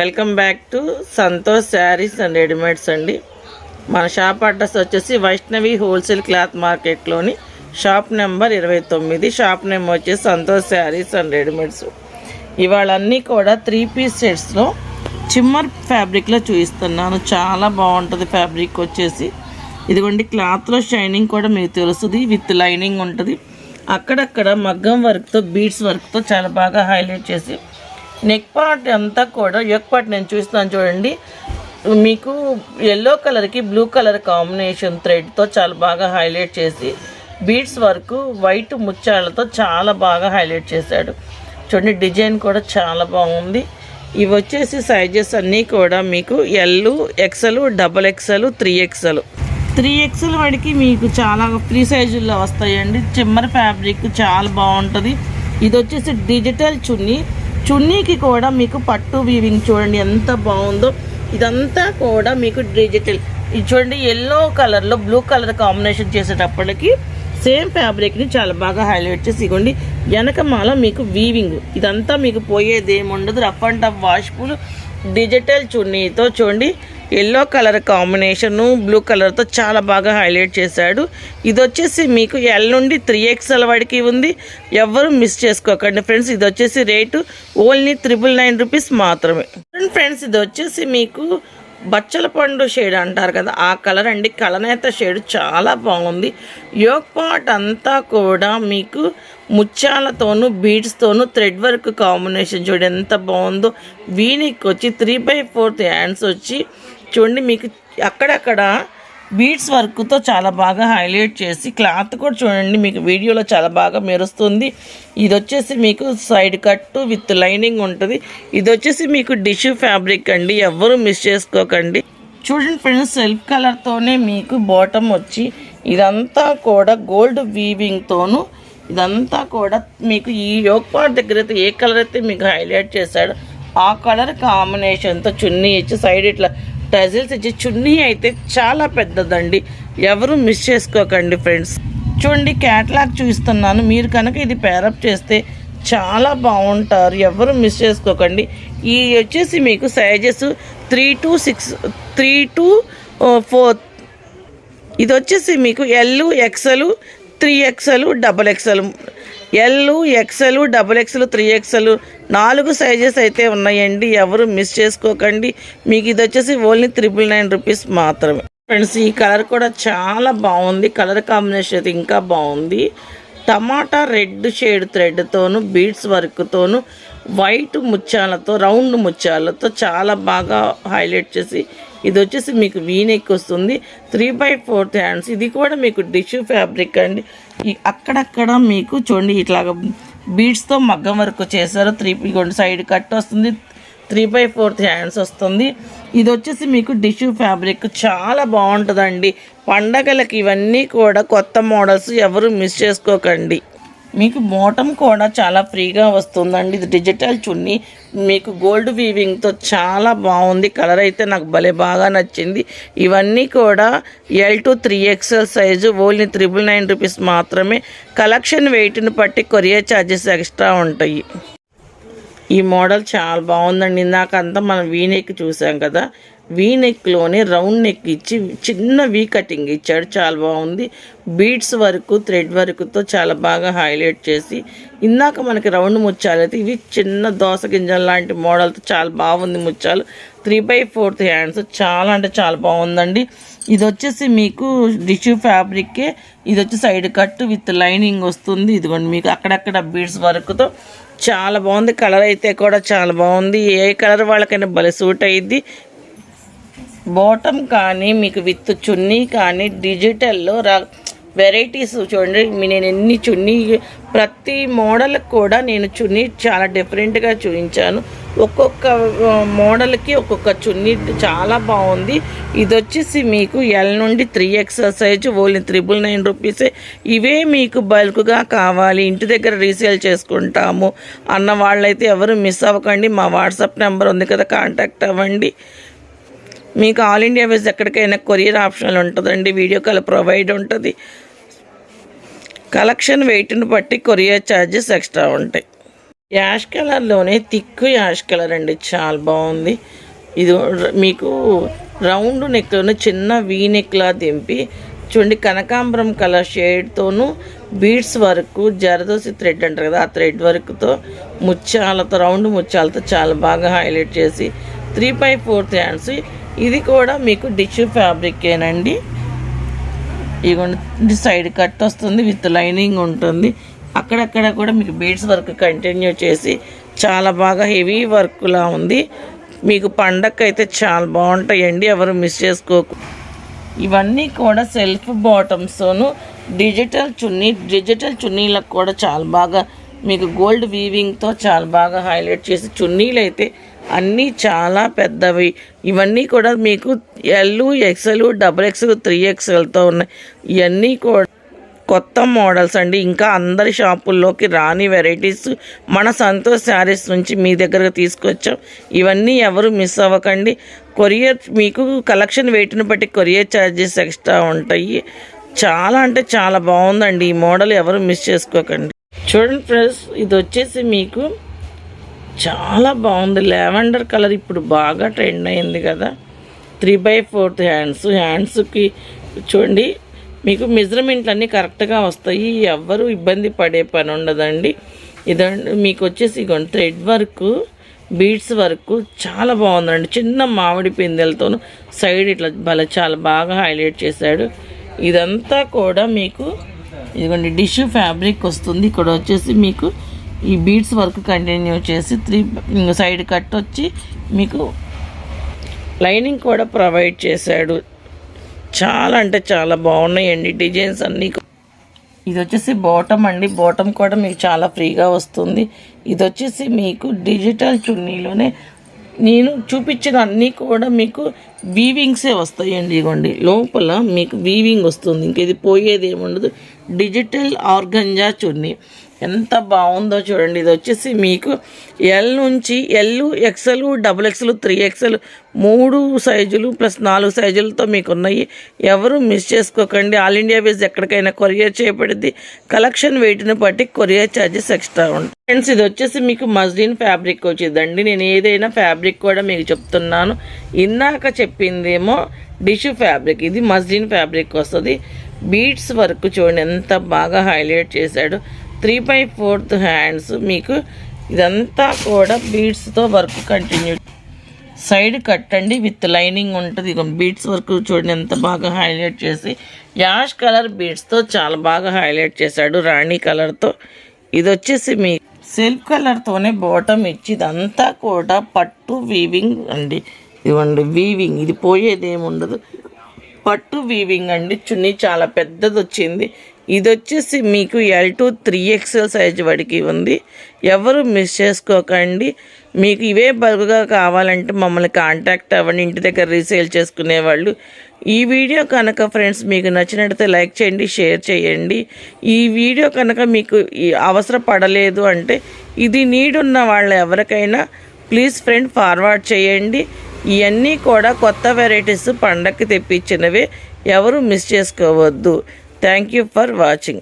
Welcome back to Santosh sarees and readymades అండి. మన shop address వచ్చేసి వైష్ణవి హోల్సేల్ క్లాత్ మార్కెట్లోని షాప్ నెంబర్ ఇరవై తొమ్మిది. షాప్ నెంబర్ వచ్చేసి సంతోష్ శారీస్ అండ్ రెడీమేడ్స్. ఇవాళ అన్నీ కూడా త్రీ పీస్ సెట్స్లో చిమ్మర్ ఫ్యాబ్రిక్లో చూపిస్తున్నాను. చాలా బాగుంటుంది ఫ్యాబ్రిక్ వచ్చేసి. ఇదిగోండి క్లాత్లో షైనింగ్ కూడా మీకు తెలుస్తుంది. విత్ లైనింగ్ ఉంటుంది. అక్కడక్కడ మగ్గం వర్క్తో బీడ్స్ వర్క్తో చాలా బాగా హైలైట్ చేసి నెక్ పార్ట్ అంతా కూడా ఎక్ పార్ట్ నేను చూస్తున్నాను చూడండి. మీకు ఎల్లో కలర్కి బ్లూ కలర్ కాంబినేషన్ థ్రెడ్తో చాలా బాగా హైలైట్ చేసి బీడ్స్ వర్క్ వైట్ ముత్యాలతో చాలా బాగా హైలైట్ చేశాడు. చూడండి డిజైన్ కూడా చాలా బాగుంది. ఇవి వచ్చేసి సైజెస్ అన్నీ కూడా మీకు L XL double XL three XL three XL వాడికి మీకు చాలా ఫ్రీ సైజుల్లో వస్తాయండి. చిమ్మర్ ఫ్యాబ్రిక్ చాలా బాగుంటుంది. ఇది వచ్చేసి డిజిటల్ చున్నీ. చున్నీకి కూడా మీకు పట్టు వీవింగ్ చూడండి ఎంత బాగుందో. ఇదంతా కూడా మీకు డిజిటల్ ఇది చూడండి ఎల్లో కలర్లో బ్లూ కలర్ కాంబినేషన్ చేసేటప్పటికి సేమ్ ఫ్యాబ్రిక్ని చాలా బాగా హైలైట్ చేసి ఇగోండి వెనకమాల మీకు వీవింగ్ ఇదంతా మీకు పోయేది ఏముండదు రఫ్ అండ్ టఫ్ వాష్ఫుల్ డిజిటల్ చున్నీతో చూడండి ఎల్లో కలర్ కాంబినేషను బ్లూ కలర్తో చాలా బాగా హైలైట్ చేశాడు. ఇది వచ్చేసి మీకు ఎల్ నుండి త్రీ ఎక్స్ఎల్ వాడికి ఉంది. ఎవరు మిస్ చేసుకోకండి ఫ్రెండ్స్ ఇది వచ్చేసి rate only triple nine rupees మాత్రమే. ఫ్రెండ్స్ ఇది వచ్చేసి మీకు బచ్చల పండు షేడ్ అంటారు కదా ఆ కలర్ అండి. కలనేత షేడ్ చాలా బాగుంది. యోగ్ పాట్ అంతా కూడా మీకు ముత్యాలతోనూ బీడ్స్తోనూ థ్రెడ్ వర్క్ కాంబినేషన్ చూడండి ఎంత బాగుందో. వీనికి వచ్చి త్రీ బై ఫోర్త్ హ్యాండ్స్ వచ్చి చూడండి మీకు అక్కడక్కడ బీడ్స్ వర్క్తో చాలా బాగా హైలైట్ చేసి క్లాత్ కూడా చూడండి మీకు వీడియోలో చాలా బాగా మెరుస్తుంది. ఇది వచ్చేసి మీకు సైడ్ కట్టు విత్ లైనింగ్ ఉంటుంది. ఇది వచ్చేసి మీకు డిష్యూ ఫ్యాబ్రిక్ అండి ఎవ్వరూ మిస్ చేసుకోకండి. చూడండి ఫ్రెండ్స్ సెల్ఫ్ కలర్తోనే మీకు బాటమ్ వచ్చి ఇదంతా కూడా గోల్డ్ వీవింగ్తోను ఇదంతా కూడా మీకు ఈ యోగ్ పార్ట్ దగ్గర అయితే ఏ కలర్ అయితే మీకు హైలైట్ చేశాడో ఆ కలర్ కాంబినేషన్తో చున్నీ ఇచ్చి సైడ్ ఇట్లా టజిల్స్ ఇచ్చి చున్నీ అయితే చాలా పెద్దదండి. ఎవరు మిస్ చేసుకోకండి ఫ్రెండ్స్. చూడండి క్యాట్లాగ్ చూపిస్తున్నాను. మీరు కనుక ఇది పేరప్ చేస్తే చాలా బాగుంటారు. ఎవరు మిస్ చేసుకోకండి. ఈ వచ్చేసి మీకు sizes three to six three to four ఇది వచ్చేసి మీకు L XL three XL double XL L XL double XL three XL నాలుగు సైజెస్ అయితే ఉన్నాయండి. ఎవరు మిస్ చేసుకోకండి. మీకు ఇది వచ్చేసి ఓన్లీ త్రిపుల్ నైన్ రూపీస్ మాత్రమే. ఫ్రెండ్స్ ఈ కలర్ కూడా చాలా బాగుంది. కలర్ కాంబినేషన్ అయితే ఇంకా బాగుంది. టమాటా రెడ్ షేడ్ థ్రెడ్తోను బీడ్స్ వర్క్తోను వైట్ ముత్యాలతో రౌండ్ ముత్యాలతో చాలా బాగా హైలైట్ చేసి ఇది వచ్చేసి మీకు వీనెక్ వస్తుంది. త్రీ బై ఫోర్త్ హ్యాండ్స్ ఇది కూడా మీకు టిష్యూ ఫ్యాబ్రిక్ అండి. అక్కడక్కడ మీకు చూడండి ఇట్లాగ బీడ్స్తో మగ్గం వర్క్ చేశారు. త్రీ సైడ్ కట్ వస్తుంది. త్రీ బై ఫోర్త్ హ్యాండ్స్ వస్తుంది. ఇది వచ్చేసి మీకు టిష్యూ ఫ్యాబ్రిక్ చాలా బాగుంటుందండి. పండగలకి ఇవన్నీ కూడా కొత్త మోడల్స్ ఎవరు మిస్ చేసుకోకండి. మీకు బాటమ్ కూడా చాలా ఫ్రీగా వస్తుందండి. ఇది డిజిటల్ చున్నీ. మీకు గోల్డ్ వీవింగ్తో చాలా బాగుంది. కలర్ అయితే నాకు భలే బాగా నచ్చింది. ఇవన్నీ కూడా L to three XL size only triple nine rupees మాత్రమే. కలెక్షన్ వెయిట్ని బట్టి కొరియర్ ఛార్జెస్ ఎక్స్ట్రా ఉంటాయి. ఈ మోడల్ చాలా బాగుందండి. ఇందాకంతా మనం వీనెక్ చూసాం కదా. వీ నెక్లోనే రౌండ్ నెక్ ఇచ్చి చిన్న వీ కటింగ్ ఇచ్చాడు. చాలా బాగుంది. బీడ్స్ వరకు థ్రెడ్ వర్క్తో చాలా బాగా హైలైట్ చేసి ఇందాక మనకి రౌండ్ ముచ్చాలు అయితే ఇవి చిన్న దోస గింజల లాంటి మోడల్తో చాలా బాగుంది ముచ్చాలు త్రీ బై ఫోర్త్ హ్యాండ్స్ చాలా అంటే చాలా బాగుందండి. ఇది వచ్చేసి మీకు డిష్యూ ఫ్యాబ్రిక్కే ఇది వచ్చి సైడ్ కట్ విత్ లైనింగ్ వస్తుంది. ఇదిగోండి మీకు అక్కడక్కడ బీడ్స్ వర్క్తో చాలా బాగుంది. కలర్ అయితే కూడా చాలా బాగుంది. ఏ కలర్ వాళ్ళకైనా భలే సూట్ అయ్యిద్ది బాటమ్ కానీ మీకు విత్ చున్నీ కానీ డిజిటల్లో రా వెరైటీస్ చూడండి. నేను ఎన్ని చున్నీ ప్రతి మోడల్కి కూడా నేను చున్నీ చాలా డిఫరెంట్గా చూపించాను ఒక్కొక్క మోడల్కి ఒక్కొక్క చున్నీ చాలా బాగుంది. ఇది వచ్చేసి మీకు ఎల్ నుండి three XL size only triple nine రూపీసే ఇవే మీకు బల్క్గా కావాలి. ఇంటి దగ్గర రీసేల్ చేసుకుంటాము. అన్న వాళ్ళైతే ఎవరు మిస్ అవ్వకండి. మా వాట్సాప్ నెంబర్ ఉంది కదా కాంటాక్ట్ అవ్వండి. మీకు ఆల్ ఇండియా వేస్ ఎక్కడికైనా కొరియర్ ఆప్షన్ ఉంటుందండి వీడియో కాల్ ప్రొవైడ్ ఉంటుంది. కలెక్షన్ వెయిట్ని బట్టి కొరియర్ ఛార్జెస్ ఎక్స్ట్రా ఉంటాయి. యాష్ కలర్లోనే తిక్కు యాష్ కలర్ అండి చాలా బాగుంది. ఇది మీకు రౌండ్ నెక్లోనే చిన్న వీ నెక్లా దింపి చూడండి కనకాంబరం కలర్ షేడ్తోను బీడ్స్ వరకు జరదోసి థ్రెడ్ అంటారు కదా ఆ థ్రెడ్ వర్క్తో ముత్యాలతో రౌండ్ ముత్యాలతో చాలా బాగా హైలైట్ చేసి త్రీ బై ఫోర్త్ హ్యాండ్స్ ఇది కూడా మీకు డిష్యూ ఫ్యాబ్రికేనండి ఇదిగోండి సైడ్ కట్ వస్తుంది విత్ లైనింగ్ ఉంటుంది. అక్కడక్కడ కూడా మీకు బీడ్స్ వర్క్ కంటిన్యూ చేసి చాలా బాగా హెవీ వర్క్లా ఉంది. మీకు పండగ అయితే చాలా బాగుంటాయండి ఎవరు మిస్ చేసుకోకు. ఇవన్నీ కూడా సెల్ఫ్ బాటమ్స్తోను డిజిటల్ చున్నీ డిజిటల్ చున్నీలకు కూడా చాలా బాగా మీకు గోల్డ్ వీవింగ్తో చాలా బాగా హైలైట్ చేసి చున్నీలు అయితే అన్నీ చాలా పెద్దవి. ఇవన్నీ కూడా మీకు L XL double XL three ఎక్స్ఎల్తో ఉన్నాయి. ఇవన్నీ కూడా కొత్త మోడల్స్ అండి. ఇంకా అందరి షాపుల్లోకి రాని వెరైటీస్ మన సంతోష్ శారీస్ నుంచి మీ దగ్గరకు తీసుకొచ్చాం. ఇవన్నీ ఎవరు మిస్ అవ్వకండి. కొరియర్ మీకు కలెక్షన్ వెయిట్ని బట్టి కొరియర్ ఛార్జెస్ ఎక్స్ట్రా ఉంటాయి. చాలా అంటే చాలా బాగుందండి. ఈ మోడల్ ఎవరు మిస్ చేసుకోకండి. చూడండి ఫ్రెండ్స్ ఇది వచ్చేసి మీకు చాలా బాగుంది. లెవెండర్ కలర్ ఇప్పుడు బాగా ట్రెండ్ అయింది కదా. Three by fourth hands. హ్యాండ్స్కి చూడండి మీకు మెజర్మెంట్లు అన్నీ కరెక్ట్గా వస్తాయి. ఎవ్వరు ఇబ్బంది పడే పని ఉండదండి. ఇదండి మీకు వచ్చేసి ఇగోండి థ్రెడ్ వర్క్ బీడ్స్ వర్క్ చాలా బాగుందండి. చిన్న మామిడి పిందెలతోను సైడ్ ఇట్లా భలే చాలా బాగా హైలైట్ చేశాడు. ఇదంతా కూడా మీకు ఇదిగోండి డిష్యూ ఫ్యాబ్రిక్ వస్తుంది. ఇక్కడ వచ్చేసి మీకు ఈ బీడ్స్ వర్క్ కంటిన్యూ చేసి త్రీ సైడ్ కట్ వచ్చి మీకు లైనింగ్ కూడా ప్రొవైడ్ చేశాడు. చాలా అంటే చాలా బాగున్నాయండి డిజైన్స్ అన్నీ. ఇది వచ్చేసి బాటమ్ అండి. బాటమ్ కూడా మీకు చాలా ఫ్రీగా వస్తుంది. ఇది వచ్చేసి మీకు డిజిటల్ చున్నీలోనే నేను చూపించిన అన్నీ కూడా మీకు వీవింగ్సే వస్తాయండి ఇగోండి లోపల మీకు వీవింగ్ వస్తుంది. ఇంక ఇది పోయేది ఏముండదు. Digital organza chunni. ఎంత బాగుందో చూడండి. ఇది వచ్చేసి మీకు ఎల్ నుంచి L XL double XL three XL మూడు సైజులు ప్లస్ నాలుగు సైజులతో మీకు ఉన్నాయి ఎవరు మిస్ చేసుకోకండి. ఆల్ ఇండియా వేస్ ఎక్కడికైనా కొరియర్ చేయబడింది. కలెక్షన్ వెయిట్ని బట్టి కొరియర్ ఛార్జెస్ ఎక్స్ట్రా ఉంటాయి. ఫ్రెండ్స్ ఇది వచ్చేసి మీకు మస్లిన్ ఫ్యాబ్రిక్ వచ్చిందండి. నేను ఏదైనా ఫ్యాబ్రిక్ కూడా మీకు చెప్తున్నాను. ఇందాక చెప్పిందేమో డిష్ ఫ్యాబ్రిక్ ఇది మస్లిన్ ఫ్యాబ్రిక్ వస్తుంది. బీట్స్ వర్క్ చూడండి. ఎంత బాగా హైలైట్ చేశాడు. త్రీ బై ఫోర్త్ హ్యాండ్స్ మీకు ఇదంతా కూడా బీడ్స్తో వర్క్ కంటిన్యూ సైడ్ కట్టండి విత్ లైనింగ్ ఉంటుంది. బీడ్స్ వర్క్ చూడండి ఎంత బాగా హైలైట్ చేసి. యాష్ కలర్ బీడ్స్తో చాలా బాగా హైలైట్ చేశాడు రాణి కలర్తో ఇది వచ్చేసి మీ సెల్ఫ్ కలర్తోనే బాటమ్ ఇచ్చి ఇదంతా కూడా పట్టు వీవింగ్ అండి. ఇవ్వండి వీవింగ్ ఇది పోయేది ఏముండదు. పట్టు వీవింగ్ అండి. చున్నీ చాలా పెద్దది వచ్చింది ఇది వచ్చేసి మీకు L to three XL size వాడికి ఉంది. ఎవరు మిస్ చేసుకోకండి. మీకు ఇవే బల్క్గా కావాలంటే మమ్మల్ని కాంటాక్ట్ అవ్వండి. ఇంటి దగ్గర రీసేల్ చేసుకునే వాళ్ళు. ఈ వీడియో కనుక ఫ్రెండ్స్ మీకు నచ్చినట్లయితే లైక్ చేయండి షేర్ చేయండి. ఈ వీడియో కనుక మీకు అవసరపడలేదు అంటే ఇది నీడున్న వాళ్ళు వాళ్ళ ఎవరికైనా ప్లీజ్ ఫ్రెండ్ ఫార్వర్డ్ చేయండి. ఇవన్నీ కూడా కొత్త వెరైటీస్ పండక్కి తెప్పించినవే. ఎవరు మిస్ చేసుకోవద్దు. Thank you for watching.